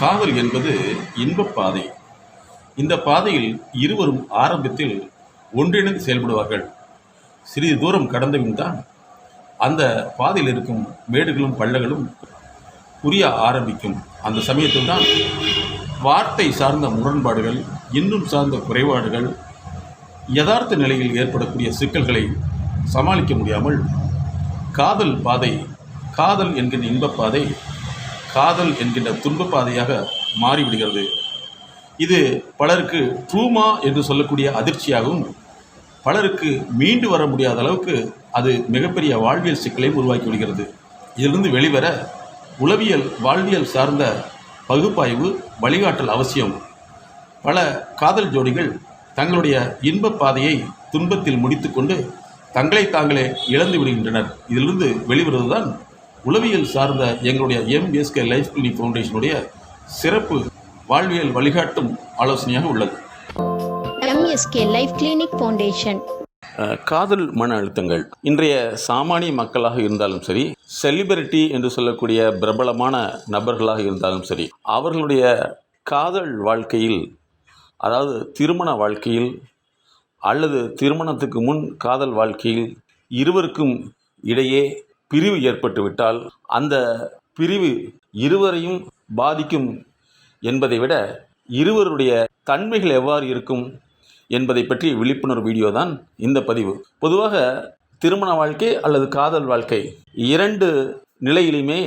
காதல் என்பது இன்பப் பாதை. இந்த பாதையில் இருவரும் ஆரம்பத்தில் ஒன்றிணைந்து செயல்படுவார்கள். சிறிது தூரம் கடந்தபின் தான் அந்த பாதையில் இருக்கும் மேடுகளும் பள்ளங்களும் புரிய ஆரம்பிக்கும். அந்த சமயத்தில் தான் வார்த்தை சார்ந்த முரண்பாடுகள் இன்னும் சார்ந்த குறைபாடுகள் யதார்த்த நிலையில் ஏற்படக்கூடிய சிக்கல்களை சமாளிக்க முடியாமல் காதல் பாதை காதல் என்கிற இன்பப் பாதை காதல் என்கின்ற துன்ப பாதையாக மாறிவிடுகிறது. இது பலருக்கு ட்ரூமா என்று சொல்லக்கூடிய அதிர்ச்சியாகவும் பலருக்கு மீண்டு வர முடியாத அளவுக்கு அது மிகப்பெரிய வாழ்வியல் சிக்கலையும் உருவாக்கி விடுகிறது இதிலிருந்து வெளிவர உளவியல் வாழ்வியல் சார்ந்த பகுப்பாய்வு வழிகாட்டல் அவசியம். பல காதல் ஜோடிகள் தங்களுடைய இன்பப் பாதையை துன்பத்தில் முடித்துக்கொண்டு தங்களை தாங்களே இழந்து விடுகின்றனர். இதிலிருந்து வெளிவருவதுதான் உளவியல் சார்ந்த எங்களுடைய எம்எஸ்கே லைஃப் கிளினிக் ஃபவுண்டேஷனுடைய சிறப்பு வாழ்வியல் வழிகாட்டும் ஆலோசனையாக உள்ளது. எம்எஸ்கே லைஃப் கிளினிக் ஃபவுண்டேஷன் காதல் மன அழுத்தங்கள். இன்றைய சாமானிய மக்களாக இருந்தாலும் சரி செலிபிரிட்டி என்று சொல்லக்கூடிய பிரபலமான நபர்களாக இருந்தாலும் சரி அவர்களுடைய காதல் வாழ்க்கையில் அதாவது திருமண வாழ்க்கையில் அல்லது திருமணத்துக்கு முன் காதல் வாழ்க்கையில் இருவருக்கும் இடையே பிரிவு ஏற்பட்டுவிட்டால் அந்த பிரிவு இருவரையும் பாதிக்கும் என்பதை விட இருவருடைய தன்மைகள் எவ்வாறு இருக்கும் என்பதை பற்றி விழிப்புணர்வு வீடியோ தான் இந்த பதிவு. பொதுவாக திருமண வாழ்க்கை அல்லது காதல் வாழ்க்கை இரண்டு நிலையிலுமே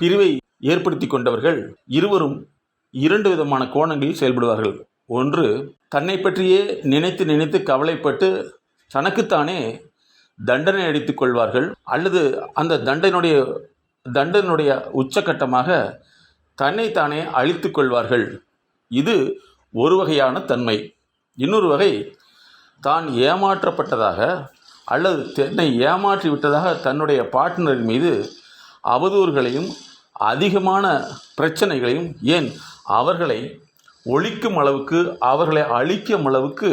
பிரிவை ஏற்படுத்தி கொண்டவர்கள் இருவரும் இரண்டு விதமான கோணங்களில் செயல்படுவார்கள். ஒன்று தன்னை பற்றியே நினைத்து நினைத்து கவலைப்பட்டு தனக்குத்தானே தண்டனை அடித்துக் கொள்வார்கள். அல்லது அந்த தண்டனுடைய தண்டனுடைய உச்சக்கட்டமாக தன்னைத்தானே அழித்து கொள்வார்கள். இது ஒரு வகையான தன்மை. இன்னொரு வகை தான் ஏமாற்றப்பட்டதாக அல்லது தன்னை ஏமாற்றி விட்டதாக தன்னுடைய பாட்னரின் மீது அவதூறுகளையும் அதிகமான பிரச்சனைகளையும் ஏன் அவர்களை ஒழிக்கும் அளவுக்கு அவர்களை அழிக்கும் அளவுக்கு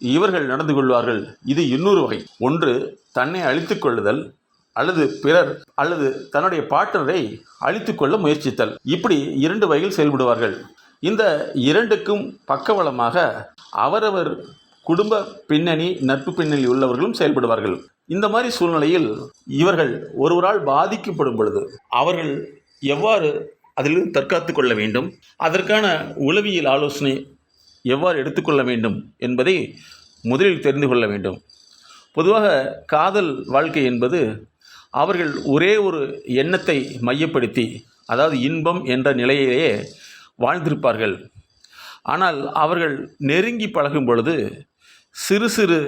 இவர்கள் நடந்து கொள்வார்கள். இது இன்னொரு வகை. ஒன்று தன்னை அழித்து கொள்ளுதல் அல்லது பிறர் அல்லது தன்னுடைய பார்ட்னரை அழித்துக்கொள்ள முயற்சித்தல். இப்படி இரண்டு வகையில் செயல்படுவார்கள். இந்த இரண்டுக்கும் பக்கவளமாக அவரவர் குடும்ப பின்னணி நட்பு பின்னணி உள்ளவர்களும் செயல்படுவார்கள். இந்த மாதிரி சூழ்நிலையில் இவர்கள் ஒருவரால் பாதிக்கப்படும் பொழுது அவர்கள் எவ்வாறு அதிலிருந்து தற்காத்து கொள்ள வேண்டும்? அதற்கான உளவியல் ஆலோசனை எவ்வாறு எடுத்துக்கொள்ள வேண்டும் என்பதை முதலில் தெரிந்து கொள்ள வேண்டும். பொதுவாக காதல் வாழ்க்கை என்பது அவர்கள் ஒரே ஒரு எண்ணத்தை மையப்படுத்தி அதாவது இன்பம் என்ற நிலையிலேயே வாழ்ந்திருப்பார்கள். ஆனால் அவர்கள் நெருங்கி பழகும் பொழுது சிறு சிறு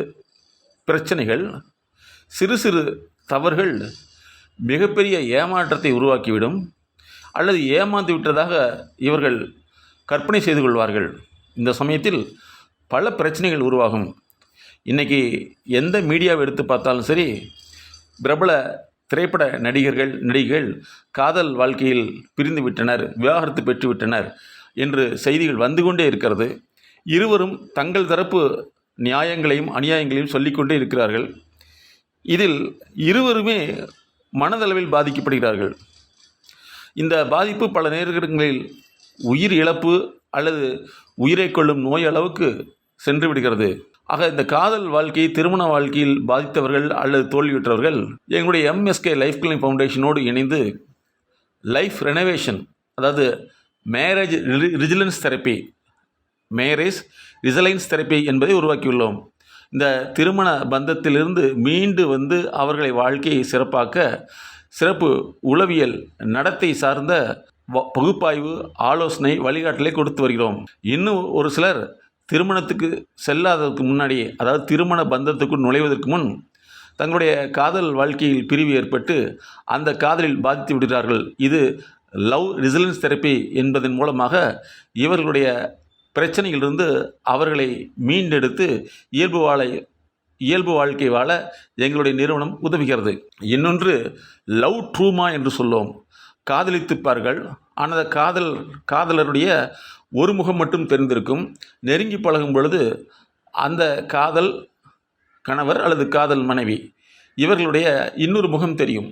பிரச்சனைகள் சிறு சிறு தவறுகள் மிகப்பெரிய ஏமாற்றத்தை உருவாக்கிவிடும் அல்லது ஏமாந்து விட்டதாக இவர்கள் கற்பனை செய்து கொள்வார்கள். இந்த சமயத்தில் பல பிரச்சனைகள் உருவாகும். இன்றைக்கி எந்த மீடியாவை எடுத்து பார்த்தாலும் சரி பிரபல திரைப்பட நடிகர்கள் நடிகைகள் காதல் வாழ்க்கையில் பிரிந்து விட்டனர் விவாகரத்து பெற்றுவிட்டனர் என்று செய்திகள் வந்து கொண்டே இருக்கிறது. இருவரும் தங்கள் தரப்பு நியாயங்களையும் அநியாயங்களையும் சொல்லிக்கொண்டே இருக்கிறார்கள். இதில் இருவருமே மனதளவில் பாதிக்கப்படுகிறார்கள். இந்த பாதிப்பு பல நேரங்களில் உயிர் இழப்பு அல்லது உயிரை கொள்ளும் நோய் அளவுக்கு சென்று விடுகிறது. ஆக இந்த காதல் வாழ்க்கையை திருமண வாழ்க்கையில் பாதித்தவர்கள் அல்லது தோல்வியுற்றவர்கள் எங்களுடைய எம்எஸ்கே லைஃப் கிளினிக் ஃபவுண்டேஷனோடு இணைந்து லைஃப் ரெனோவேஷன் அதாவது marriage resilience therapy marriage resilience therapy என்பதை உருவாக்கியுள்ளோம். இந்த திருமண பந்தத்திலிருந்து மீண்டு வந்து அவர்களை வாழ்க்கையை சிறப்பாக்க சிறப்பு உளவியல் நடத்தை சார்ந்த பகுப்பாய்வு ஆலோசனை வழிகாட்டலை கொடுத்து வருகிறோம். இன்னும் ஒரு சிலர் திருமணத்துக்கு செல்லாததுக்கு முன்னாடி அதாவது திருமண பந்தத்துக்குள் நுழைவதற்கு முன் தங்களுடைய காதல் வாழ்க்கையில் பிரிவு ஏற்பட்டு அந்த காதலில் பாதித்து விடுகிறார்கள். இது லவ் ரிசிலன்ஸ் தெரப்பி என்பதன் மூலமாக இவர்களுடைய பிரச்சனையிலிருந்து அவர்களை மீண்டெடுத்து இயல்பு வாழ இயல்பு வாழ்க்கை வாழ எங்களுடைய நிறுவனம் உதவுகிறது. இன்னொன்று லவ் ட்ரூமா என்று சொல்லுவோம். காதலித்துப்பார்கள். ஆனால் அந்த காதல் காதலருடைய ஒரு முகம் மட்டும் தெரிந்திருக்கும். நெருங்கி பழகும் பொழுது அந்த காதல் கணவர் அல்லது காதல் மனைவி இவர்களுடைய இன்னொரு முகம் தெரியும்.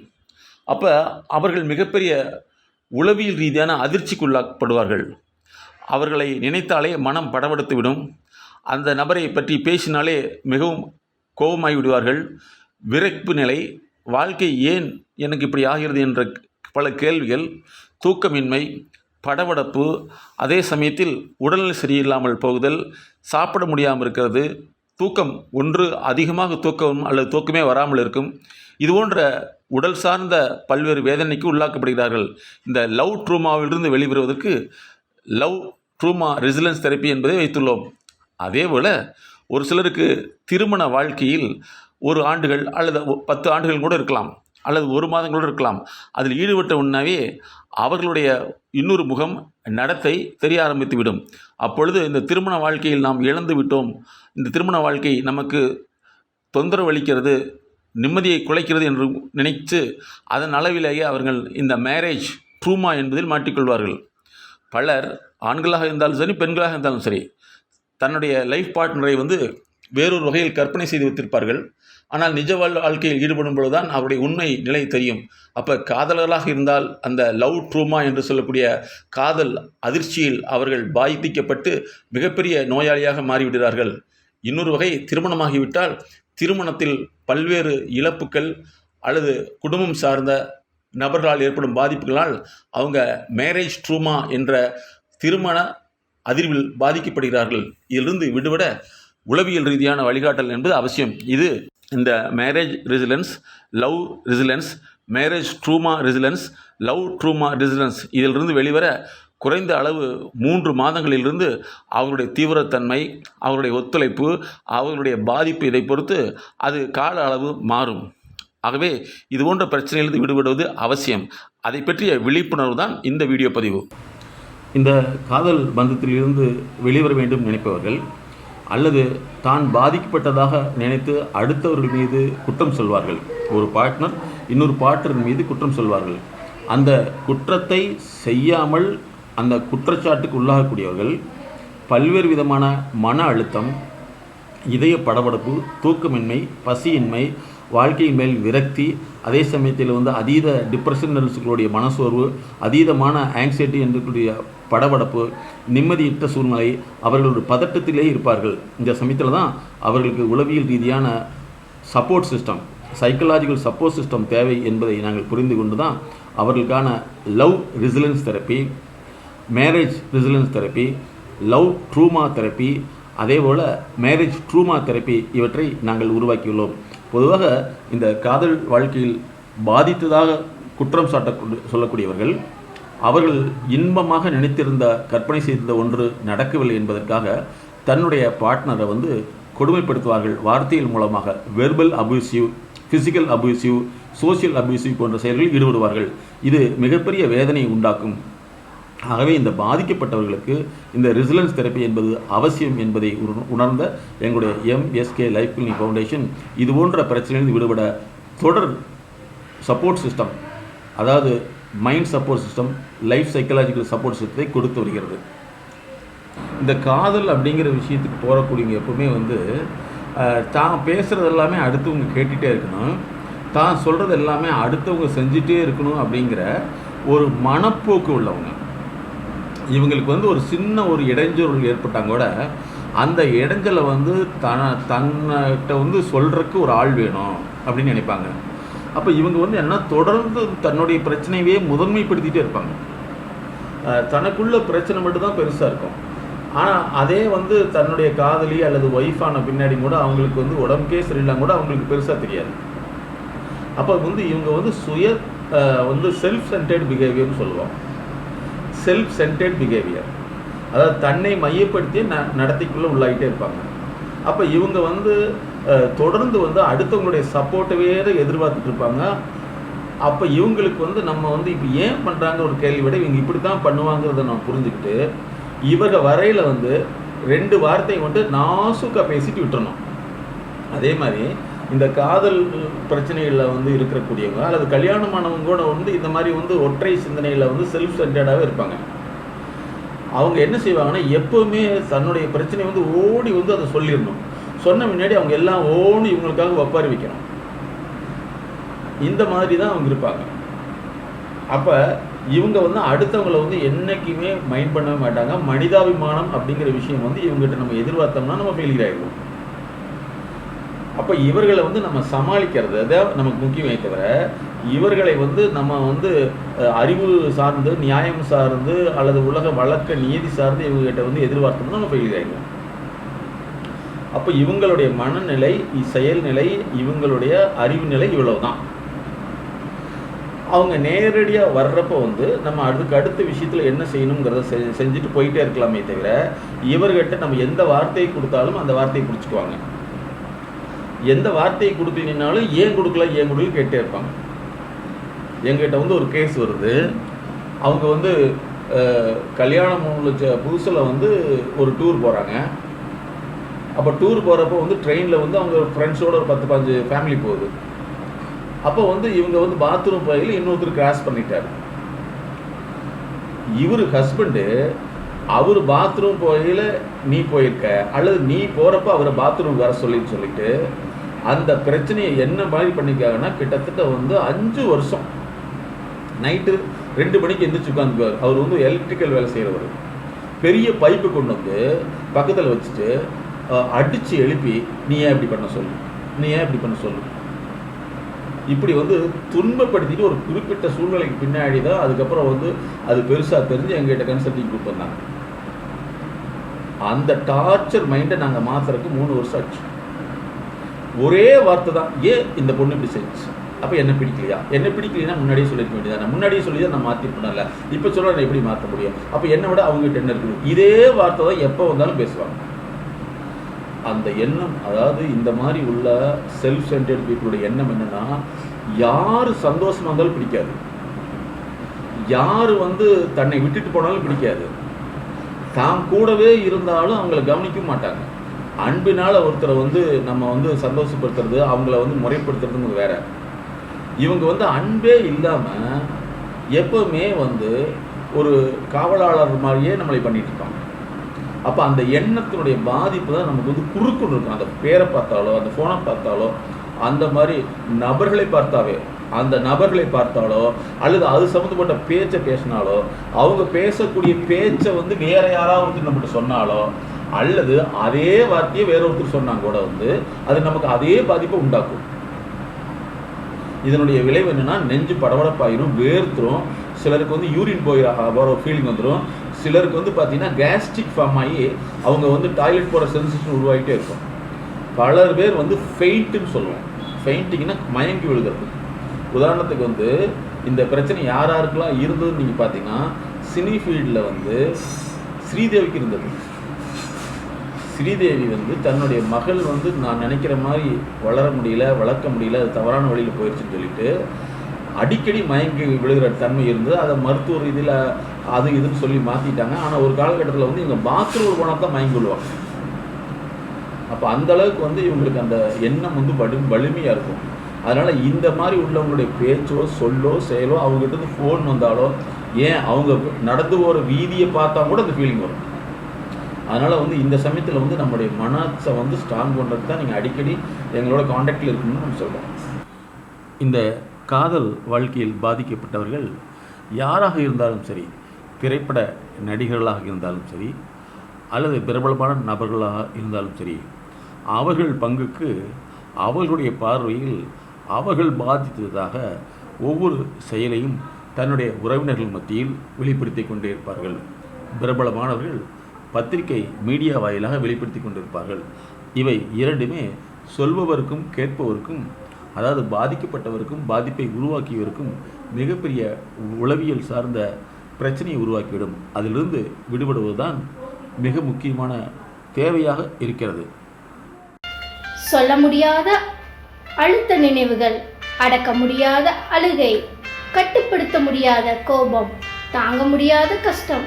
அப்போ அவர்கள் மிகப்பெரிய உளவியல் ரீதியான அதிர்ச்சிக்குள்ளாக்கப்படுவார்கள். அவர்களை நினைத்தாலே மனம் படபடுத்துவிடும் அந்த நபரை பற்றி பேசினாலே மிகவும் கோபமாகி விடுவார்கள் விரைப்பு நிலை வாழ்க்கை ஏன் எனக்கு இப்படி ஆகிறது? என்ற பல கேள்விகள் தூக்கமின்மை படபடப்பு அதே சமயத்தில் உடல்நிலை சரியில்லாமல் போகுதல் சாப்பிட முடியாமல் இருக்கிறது தூக்கம் ஒன்று அதிகமாக தூக்கம் அல்லது தூக்கமே வராமல் இருக்கும். இது போன்ற உடல் சார்ந்த பல்வேறு வேதனைக்கு உள்ளாக்கப்படுகிறார்கள். இந்த லவ் ட்ரூமாவிலிருந்து வெளிவருவதற்கு லவ் ட்ரூமா ரெசிலன்ஸ் தெரப்பி என்பதை வைத்துள்ளோம். அதேபோல் ஒரு சிலருக்கு திருமண வாழ்க்கையில் ஒரு ஆண்டுகள் அல்லது பத்து ஆண்டுகள் கூட இருக்கலாம். அல்லது ஒரு மாதம் கூட இருக்கலாம். அதில் ஈடுபட்ட உடனே அவர்களுடைய இன்னொரு முகம் நடத்தை தெரிய ஆரம்பித்துவிடும் அப்பொழுது இந்த திருமண வாழ்க்கையில் நாம் இழந்து விட்டோம். இந்த திருமண வாழ்க்கை நமக்கு தொந்தரவு அளிக்கிறது நிம்மதியை குலைக்கிறது என்று நினைத்து அதன் அளவிலேயே அவர்கள் இந்த மேரேஜ் ட்ரூமா என்பதில் மாட்டிக்கொள்வார்கள். பலர் ஆண்களாக இருந்தாலும் சரி பெண்களாக இருந்தாலும் சரி தன்னுடைய லைஃப் பார்ட்னரை வந்து வேறொரு வகையில் கற்பனை செய்து வைத்திருப்பார்கள். ஆனால் நிஜ வாழ்க்கையில் ஈடுபடும் பொழுதுதான் அவருடைய உண்மை நிலை தெரியும். அப்போ காதலர்களாக இருந்தால் அந்த லவ் ட்ரூமா என்று சொல்லக்கூடிய காதல் அதிர்ச்சியில் அவர்கள் பாதிக்கப்பட்டு மிகப்பெரிய நோயாளியாக மாறிவிடுகிறார்கள். இன்னொரு வகை திருமணமாகிவிட்டால் திருமணத்தில் பல்வேறு இழப்புக்கள் அல்லது குடும்பம் சார்ந்த நபர்களால் ஏற்படும் பாதிப்புகளால் அவங்க மேரேஜ் ட்ரூமா என்ற திருமண அதிர்வில் பாதிக்கப்படுகிறார்கள். இதிலிருந்து விடுபட உளவியல் ரீதியான வழிகாட்டல் என்பது அவசியம். இது இந்த marriage resilience love resilience marriage trauma resilience love trauma resilience இதிலிருந்து வெளிவர குறைந்த அளவு மூன்று மாதங்களிலிருந்து அவருடைய தீவிரத்தன்மை அவருடைய ஒத்துழைப்பு அவர்களுடைய பாதிப்பு இதை பொறுத்து அது கால அளவு மாறும். ஆகவே இது போன்ற பிரச்சனையிலிருந்து விடுபடுவது அவசியம். அதை பற்றிய விழிப்புணர்வு தான் இந்த வீடியோ பதிவு. இந்த காதல் பந்தத்திலிருந்து வெளிவர வேண்டும் நினைப்பவர்கள் அல்லது தான் பாதிக்கப்பட்டதாக நினைத்து அடுத்தவர்கள் மீது குற்றம் சொல்வார்கள். ஒரு பார்ட்னர் இன்னொரு பார்ட்னர் மீது குற்றம் சொல்வார்கள். அந்த குற்றத்தை செய்யாமல் அந்த குற்றச்சாட்டுக்கு உள்ளாகக்கூடியவர்கள் பல்வேறு விதமான மன அழுத்தம் இதய படபடப்பு தூக்கமின்மை பசியின்மை வாழ்க்கையின் மேல் விரக்தி அதே சமயத்தில் வந்து அதீத டிப்ரெஷனல்ஸுகளுடைய மனசோர்வு அதீதமான ஆங்ஸைட்டி என்றக்கூடிய படபடப்பு நிம்மதியற்ற சூழ்நிலை அவர்களுடைய பதட்டத்திலே இருப்பார்கள். இந்த சமயத்தில் தான் அவர்களுக்கு உளவியல் ரீதியான support system psychological support system தேவை என்பதை நாங்கள் புரிந்து கொண்டு தான் அவர்களுக்கான love resilience therapy marriage resilience therapy love trauma therapy அதேபோல் மேரேஜ் ட்ரூமா தெரப்பி இவற்றை நாங்கள் உருவாக்கியுள்ளோம். பொதுவாக இந்த காதல் வாழ்க்கையில் பாதித்ததாக குற்றம் சாட்ட சொல்லக்கூடியவர்கள் அவர்கள் இன்பமாக நினைத்திருந்த கற்பனை செய்திருந்த ஒன்று நடக்கவில்லை என்பதற்காக தன்னுடைய பார்ட்னரை வந்து கொடுமைப்படுத்துவார்கள். வார்த்தைகள் மூலமாக verbal abusive physical abusive social abusive போன்ற செயல்களில் ஈடுபடுவார்கள். இது மிகப்பெரிய வேதனை உண்டாக்கும் ஆகவே இந்த பாதிக்கப்பட்டவர்களுக்கு இந்த ரெசிலன்ஸ் தெரப்பி என்பது அவசியம் என்பதை உணர்ந்த எங்களுடைய எம்எஸ்கே லைஃப் கிளினிக் ஃபவுண்டேஷன் இது போன்ற பிரச்சனையிலிருந்து விடுபட தொடர் சப்போர்ட் சிஸ்டம் அதாவது mind support system life psychological support சிஸ்டத்தை கொடுத்து வருகிறது. இந்த காதல் அப்படிங்கிற விஷயத்துக்கு போகக்கூடியவங்க எப்பவுமே வந்து தான் பேசுகிறது எல்லாமே அடுத்தவங்க கேட்டுகிட்டே இருக்கணும். தான் சொல்கிறது எல்லாமே அடுத்தவங்க செஞ்சுட்டே இருக்கணும் அப்படிங்கிற ஒரு மனப்போக்கு உள்ளவங்க. இவங்களுக்கு வந்து ஒரு சின்ன ஒரு இடைஞ்சல் ஏற்பட்டாங்க கூட அந்த இடைஞ்சலை வந்து தன தன்னிட்ட வந்து சொல்கிறதுக்கு ஒரு ஆள் வேணும் அப்படின்னு நினைப்பாங்க. அப்போ இவங்க வந்து என்ன தொடர்ந்து தன்னுடைய பிரச்சனையவே முதன்மைப்படுத்திகிட்டே இருப்பாங்க. தனக்குள்ள பிரச்சனை மட்டும்தான் பெருசாக இருக்கும். ஆனால் அதே வந்து தன்னுடைய காதலி அல்லது ஒய்ஃபான பின்னாடி கூட அவங்களுக்கு வந்து உடம்புக்கே சரியில்லாம கூட அவங்களுக்கு பெருசாக தெரியாது. அப்போ வந்து இவங்க வந்து சுய வந்து செல்ஃப் சென்டர்ட் பிஹேவியர்னு சொல்லுவோம். செல்ஃப் சென்டர்ட் பிஹேவியர் அதாவது தன்னை மையப்படுத்தி ந நடத்திக்குள்ளே உள்ளாகிட்டே இருப்பாங்க. அப்போ இவங்க வந்து தொடர்ந்து வந்து அடுத்தவங்களுடைய சப்போர்ட்டவே எதிர்பார்த்துட்டு இருப்பாங்க. அப்போ இவங்களுக்கு வந்து நம்ம வந்து இப்போ ஏன் பண்ணுறாங்க ஒரு கேள்வி விட இவங்க இப்படி தான் பண்ணுவாங்கிறத நான் புரிஞ்சுக்கிட்டு இவங்க வரையில் வந்து ரெண்டு வார்த்தையை வந்து நாசுக்காக பேசிட்டு விட்டுறணும். அதே மாதிரி இந்த காதல் பிரச்சனைகளில் வந்து இருக்கக்கூடியவங்க அல்லது கல்யாணமானவங்க கூட வந்து இந்த மாதிரி வந்து ஒற்றை சிந்தனையில் வந்து செல்ஃப் சென்டர்டாகவே இருப்பாங்க. அவங்க என்ன செய்வாங்கன்னா எப்போவுமே தன்னுடைய பிரச்சனையை வந்து ஓடி வந்து அதை சொல்லிடணும். சொன்ன முன்னாடி அவங்க எல்லாம் ஓடி இவங்களுக்காக ஒப்பாரி வைக்கணும். இந்த மாதிரி தான் அவங்க இருப்பாங்க. அப்போ இவங்க வந்து அடுத்தவங்களை வந்து என்னைக்குமே மைண்ட் பண்ணவே மாட்டாங்க. மனிதாபிமானம் அப்படிங்கிற விஷயம் வந்து இவங்ககிட்ட நம்ம எதிர்பார்த்தோம்னா நம்ம ஃபெயிலியர் ஆகிடுவோம் அப்போ இவர்களை வந்து நம்ம சமாளிக்கிறது அதான் நமக்கு முக்கியமே தவிர இவர்களை வந்து நம்ம வந்து அறிவு சார்ந்து நியாயம் சார்ந்து அல்லது உலக வழக்க நீதி சார்ந்து இவங்ககிட்ட வந்து எதிர்பார்த்தோம்னா நம்ம ஃபெயிலியர் ஆயிடுவோம். அப்போ இவங்களுடைய மனநிலை இ- செயல்நிலை இவங்களுடைய அறிவு நிலை இவ்வளவுதான். அவங்க நேரடியாக வர்றப்போ வந்து நம்ம அதுக்கு அடுத்த விஷயத்தில் என்ன செய்யணுங்கிறத செ செஞ்சுட்டு போயிட்டே இருக்கலாமே தவிர இவர்கிட்ட நம்ம எந்த வார்த்தையை கொடுத்தாலும் அந்த வார்த்தையை பிடிச்சிக்குவாங்க. எந்த வார்த்தையை கொடுத்தீங்கன்னாலும் ஏன் கொடுக்கல ஏன் கொடுக்கல கேட்டே இருப்பாங்க. எங்கிட்ட வந்து ஒரு கேஸ் வருது. அவங்க வந்து கல்யாணம் புதுசில் வந்து ஒரு டூர் போகிறாங்க அப்போ டூர் போகிறப்போ வந்து ட்ரெயினில் வந்து அவங்க ஃப்ரெண்ட்ஸோட ஒரு பத்து பாஞ்சு ஃபேமிலி போகுது. அப்போ வந்து இவங்க வந்து பாத்ரூம் போகையில் இன்னொருத்தர் கிராஸ் பண்ணிட்டாரு. இவர் ஹஸ்பண்டு அவர் பாத்ரூம் போகையில் நீ போயிருக்க அல்லது நீ போகிறப்ப அவரை பாத்ரூம் வர சொல்லின்னு சொல்லிட்டு அந்த பிரச்சனையை என்ன மாதிரி பண்ணிக்காங்கன்னா கிட்டத்தட்ட வந்து அஞ்சு வருஷம். நைட்டு ரெண்டு மணிக்கு எந்திரிச்சு உட்காந்துக்குவார் அவர் வந்து எலக்ட்ரிக்கல் வேலை செய்கிறவர் பெரிய பைப்பு கொண்டு வந்து பக்கத்தில் வச்சுட்டு அடித்து எழுப்பி நீ ஏன் இப்படி பண்ண சொல்லு? நீ ஏன் இப்படி பண்ண சொல்லு? இப்படி வந்து துன்பப்படுத்திட்டு ஒரு குறிப்பிட்ட சூழ்நிலைக்கு பின்னாடி தான் அதுக்கப்புறம் வந்து அது பெருசாக தெரிஞ்சு எங்ககிட்ட கன்சல்டிங் கொடுத்துருந்தாங்க அந்த டார்ச்சர் மைண்டை நாங்கள் மாற்றுறதுக்கு மூணு வருஷம் ஆச்சு. ஒரே வார்த்தை தான் ஏன் இந்த பொண்ணு இப்படி செஞ்சு அப்போ என்ன பிடிக்கலையா? என்ன பிடிக்கலையா முன்னாடியே சொல்லியிருக்க வேண்டியதான் முன்னாடியே சொல்லி தான் நான் மாற்றிருப்பேன்ல இப்போ சொல்ல நான் எப்படி மாற்ற முடியும்? அப்போ என்னை விட அவங்ககிட்ட என்ன இருக்குது? இதே வார்த்தை தான் எப்போ வந்தாலும் பேசுவாங்க. அந்த எண்ணம் அதாவது இந்த மாதிரி உள்ள செல்ஃப் சென்டர்ட் பீப்புளுடைய எண்ணம் என்னன்னா யார் சந்தோஷமா இருந்தாலும் பிடிக்காது. யார் வந்து தன்னை விட்டுட்டு போனாலும் பிடிக்காது. தான் கூடவே இருந்தாலும் அவங்கள கவனிக்க மாட்டாங்க. அன்பினால் ஒருத்தரை வந்து நம்ம வந்து சந்தோஷப்படுத்துறது அவங்கள வந்து முறைப்படுத்துறதுங்கிறது வேற. இவங்க வந்து அன்பே இல்லாமல் எப்பவுமே வந்து ஒரு காவலாளர் மாதிரியே நம்மளை பண்ணிட்டு இருப்பாங்க. அப்போ அந்த எண்ணத்தினுடைய பாதிப்பு தான் நமக்கு வந்து குறுக்குன்னு இருக்கும். அந்த பேரை பார்த்தாலோ அந்த ஃபோனை பார்த்தாலோ அந்த மாதிரி நபர்களை பார்த்தாவே அந்த நபர்களை பார்த்தாலோ அல்லது அது சம்மந்தப்பட்ட பேச்சை பேசினாலோ அவங்க பேசக்கூடிய பேச்சை வந்து வேற யாராவது நம்மகிட்ட சொன்னாலோ அல்லது அதே வார்த்தையை வேறொருத்தர் சொன்னாங்க கூட வந்து அது நமக்கு அதே பாதிப்பை உண்டாக்கும். இதனுடைய விளைவு என்னன்னா நெஞ்சு படபடப்பாயிரும் வேர்த்துரும் சிலருக்கு வந்து யூரின் போய் போகிற ஃபீலிங் வந்துடும் சிலருக்கு வந்து பார்த்தீங்கன்னா கேஸ்ட்ரிக் ஃபார்ம் ஆகி அவங்க வந்து டாய்லெட் போகிற சென்சேஷன் உருவாகிட்டே இருக்கும். பலர் பேர் வந்து ஃபெயிண்ட்டுன்னு சொல்லுவோம் ஃபெயிண்டிங்னா மயங்கி விழுகிறது. உதாரணத்துக்கு வந்து இந்த பிரச்சனை யார் யாருக்கெல்லாம் இருந்ததுன்னு நீங்கள் பார்த்தீங்கன்னா சினி ஃபீல்டில் வந்து ஸ்ரீதேவிக்கு இருந்தது. ஸ்ரீதேவி வந்து தன்னுடைய மகள் வந்து நான் நினைக்கிற மாதிரி வளர முடியல வளர்க்க முடியல அது தவறான வழியில் போயிடுச்சுன்னு சொல்லிட்டு அடிக்கடி மயங்கி விழுகிற தன்மை இருந்தது. அதை மருத்துவ ரீதியில் அது இதுன்னு சொல்லி மாற்றிட்டாங்க ஆனால் ஒரு காலகட்டத்தில் வந்து இவங்க பாத்ரூம் போனால் தான் மயங்கி விழுவாங்க. அப்போ அந்த அளவுக்கு வந்து இவங்களுக்கு அந்த எண்ணம் வந்து வலு வலிமையாக இருக்கும். அதனால் இந்த மாதிரி உள்ளவங்களுடைய பேச்சோ சொல்லோ செயலோ அவங்ககிட்ட இருந்து ஃபோன் வந்தாலோ ஏன் அவங்க நடந்து போகிற வீதியை பார்த்தா கூட அந்த ஃபீலிங் வரும். அதனால் வந்து இந்த சமயத்தில் வந்து நம்முடைய மனசை வந்து ஸ்ட்ராங் பண்ணுறது தான் நீங்கள் அடிக்கடி எங்களோட காண்டாக்டில் இருக்கணும்னு நம்ம சொல்கிறோம் இந்த காதல் வாழ்க்கையில் பாதிக்கப்பட்டவர்கள் யாராக இருந்தாலும் சரி திரைப்பட நடிகர்களாக இருந்தாலும் சரி அல்லது பிரபலமான நபர்களாக இருந்தாலும் சரி அவர்கள் பங்குக்கு அவர்களுடைய பார்வையில் அவர்கள் பாதித்ததாக ஒவ்வொரு செயலையும் தன்னுடைய உறவினர்கள் மத்தியில் வெளிப்படுத்தி கொண்டே இருப்பார்கள். பிரபலமானவர்கள் பத்திரிகை மீடியா வாயிலாக வெளிப்படுத்தி கொண்டிருப்பார்கள். இவை இரண்டுமே சொல்பவருக்கும் கேட்பவருக்கும் அதாவது பாதிக்கப்பட்டவருக்கும் பாதிப்பை உருவாக்கியவருக்கும் மிகப்பெரிய உளவியல் சார்ந்த பிரச்சனையை உருவாக்கிவிடும். அதிலிருந்து விடுபடுவதுதான் மிக முக்கியமான தேவையாக இருக்கிறது. சொல்ல முடியாத அழுத்த நினைவுகள் அடக்க முடியாத அழுகை கட்டுப்படுத்த முடியாத கோபம் தாங்க முடியாத கஷ்டம்